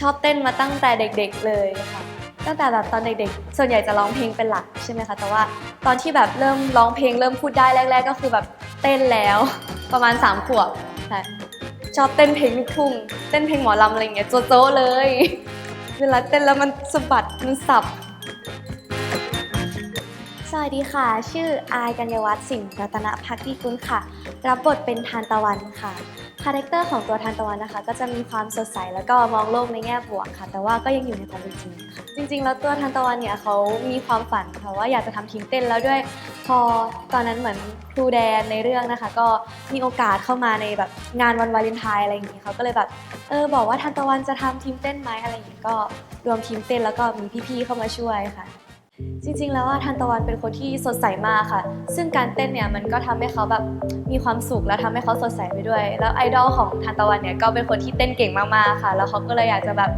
ชอบเต้นมาตั้งแต่เด็กๆเลยค่ะ ตั้งแต่แบบตอนเด็กๆ ส่วนใหญ่จะร้องเพลงเป็นหลักใช่ไหมคะ แต่ว่าตอนที่แบบเริ่มร้องเพลงเริ่มพูดได้แรก ๆ ก็คือแบบเต้นแล้วประมาณ3ามขวบใช่ชอบเต้นเพลงลูกทุ่งเต้นเพลงหมอลำอะไรอย่างเงี้ยโจ๊ะๆเลย เวลาเต้นแล้วมันสะบัดมันสับ สวัสดีค่ะ ชื่ออายกัญญวัฒน์สิงห์รัตนพักดีกุลค่ะ รับบทเป็นทานตะวันค่ะคาแรคเตอร์ของตัวทานตะวันนะคะ ก็จะมีความสดใสแล้วก็มองโลกในแง่บวกค่ะ แต่ว่าก็ยังอยู่ในความเป็นจริงค่ะจริง ๆ แล้วตัวทานตะวันเนี่ยเขามีความฝันค่ะว่าอยากจะทำทีมเต้นแล้วด้วยพอตอนนั้นเหมือนครูแดนในเรื่องนะคะ ก็มีโอกาสเข้ามาในแบบงานวันวาเลนไทน์อะไรอย่างนี้เขาก็เลยแบบเออบอกว่าทานตะวันจะทำทีมเต้นไหมอะไรอย่างนี้ก็รวมทีมเต้นแล้วก็มีพี่ๆเข้ามาช่วยค่ะ จริงๆ แล้วว่าทันตะวันเป็นคนที่สดใสมากค่ะ ซึ่งการเต้นเนี่ยมันก็ทำให้เขาแบบมีความสุขและทำให้เขาสดใสไปด้วย แล้วไอดอลของทันตะวันเนี่ยก็เป็นคนที่เต้นเก่งมากๆค่ะ แล้วเขาก็เลยอยากจะแบบ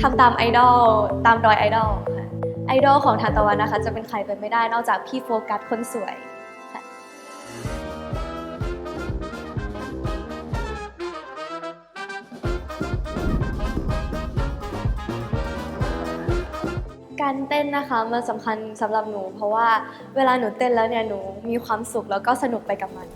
ทำตามไอดอลตามรอยไอดอลค่ะไอดอลของทันตะวันนะคะ จะเป็นใครไปไม่ได้นอกจากพี่โฟกัสคนสวย การเต้นนะคะมันสำคัญสำหรับหนู เพราะว่าเวลาหนูเต้นแล้วเนี่ยหนูมีความสุขแล้วก็สนุกไปกับมัน